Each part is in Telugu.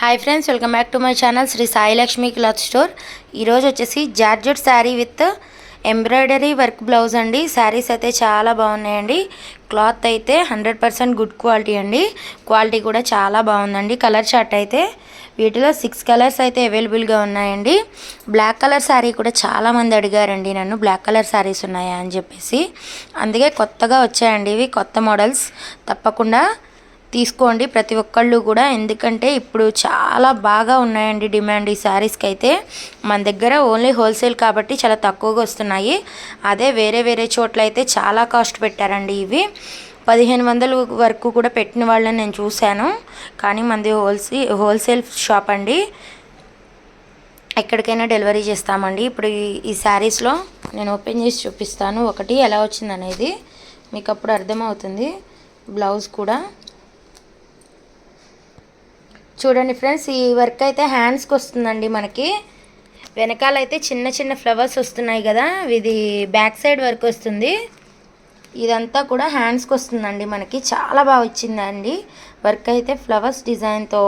Hi friends welcome back to my channel Shri Sai Lakshmi cloth store ఈరోజు వచ్చేసి georgette sari with embroidery work blouse అండి. శారీస్ అయితే చాలా బాగున్నాయండి. క్లాత్ అయితే హండ్రెడ్ పర్సెంట్ గుడ్ క్వాలిటీ అండి. క్వాలిటీ కూడా చాలా బాగుందండి. కలర్ చార్ట్ అయితే వీటిలో సిక్స్ కలర్స్ అయితే అవైలబుల్గా ఉన్నాయండి. బ్లాక్ కలర్ శారీ కూడా చాలామంది అడిగారండి నన్ను. బ్లాక్ కలర్ శారీస్ ఉన్నాయా అని చెప్పేసి. అందుకే కొత్తగా వచ్చాయండి ఇవి. కొత్త మోడల్స్ తప్పకుండా తీసుకోండి ప్రతి ఒక్కళ్ళు కూడా. ఎందుకంటే ఇప్పుడు చాలా బాగా ఉన్నాయండి డిమాండ్ ఈ శారీస్కి అయితే మన దగ్గర ఓన్లీ హోల్సేల్ కాబట్టి చాలా తక్కువగా వస్తున్నాయి. అదే వేరే వేరే చోట్ల అయితే చాలా కాస్ట్ పెట్టారండి ఇవి. పదిహేను వందల వరకు కూడా పెట్టిన వాళ్ళని నేను చూశాను. కానీ మనది హోల్సే హోల్సేల్ షాప్ అండి. ఎక్కడికైనా డెలివరీ చేస్తామండి. ఇప్పుడు ఈ ఈ శారీస్లో నేను ఓపెన్ చేసి చూపిస్తాను. ఒకటి ఎలా వచ్చింది అనేది మీకు అప్పుడు అర్థమవుతుంది. బ్లౌజ్ కూడా. చూడండి ఫ్రెండ్స్ ఈ వర్క్ అయితే హ్యాండ్స్కి వస్తుందండి మనకి. వెనకాల అయితే చిన్న చిన్న ఫ్లవర్స్ వస్తున్నాయి కదా ఇది బ్యాక్ సైడ్ వర్క్ వస్తుంది. ఇదంతా కూడా హ్యాండ్స్కి వస్తుందండి మనకి. చాలా బాగా వచ్చిందండి వర్క్ అయితే ఫ్లవర్స్ డిజైన్తో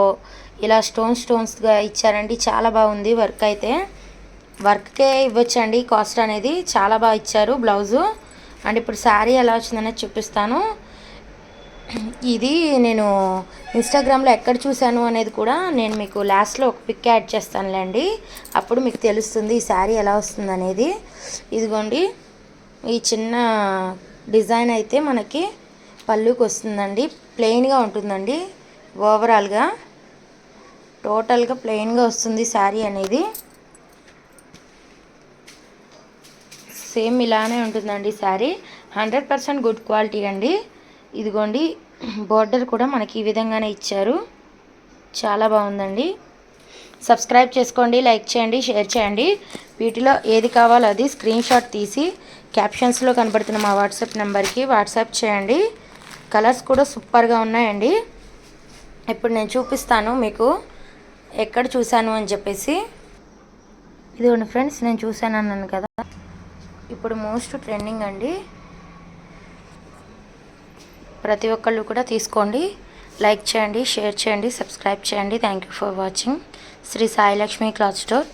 ఇలా స్టోన్ స్టోన్స్గా ఇచ్చారండి. చాలా బాగుంది వర్క్ అయితే. వర్క్కే ఇవ్వచ్చండి. కాస్ట్ అనేది చాలా బాగా ఇచ్చారు బ్లౌజు. అండ్ ఇప్పుడు శారీ ఎలా వచ్చిందనేది చూపిస్తాను. ఇది నేను ఇన్స్టాగ్రామ్లో ఎక్కడ చూశాను అనేది కూడా నేను మీకు లాస్ట్లో ఒక పిక్ యాడ్ చేస్తానులేండి. అప్పుడు మీకు తెలుస్తుంది ఈ శారీ ఎలా వస్తుంది అనేది. ఇదిగోండి ఈ చిన్న డిజైన్ అయితే మనకి పళ్ళుకి వస్తుందండి. ప్లెయిన్గా ఉంటుందండి. ఓవరాల్గా టోటల్గా ప్లెయిన్గా వస్తుంది శారీ అనేది. సేమ్ ఇలానే ఉంటుందండి sari. Hundred percent good quality అండి. ఇదిగోండి బోర్డర్ కూడా మనకి ఈ విధంగానే ఇచ్చారు. చాలా బాగుందండి. సబ్స్క్రైబ్ చేసుకోండి లైక్ చేయండి షేర్ చేయండి. వీటిలో ఏది కావాలో అది స్క్రీన్ షాట్ తీసి క్యాప్షన్స్లో కనబడుతున్న మా వాట్సాప్ నెంబర్కి వాట్సాప్ చేయండి. కలర్స్ కూడా సూపర్గా ఉన్నాయండి. ఇప్పుడు నేను చూపిస్తాను మీకు ఎక్కడ చూశాను అని చెప్పేసి. ఇదిగోండి ఫ్రెండ్స్ నేను చూశాను అన్నాను కదా. ఇప్పుడు మోస్ట్ ట్రెండింగ్ అండి. ప్రతి ఒక్కళ్ళు కూడా తీసుకోండి. లైక్ చేయండి షేర్ చేయండి సబ్స్క్రైబ్ చేయండి. Thank you for watching Shri Sai Lakshmi cloth store.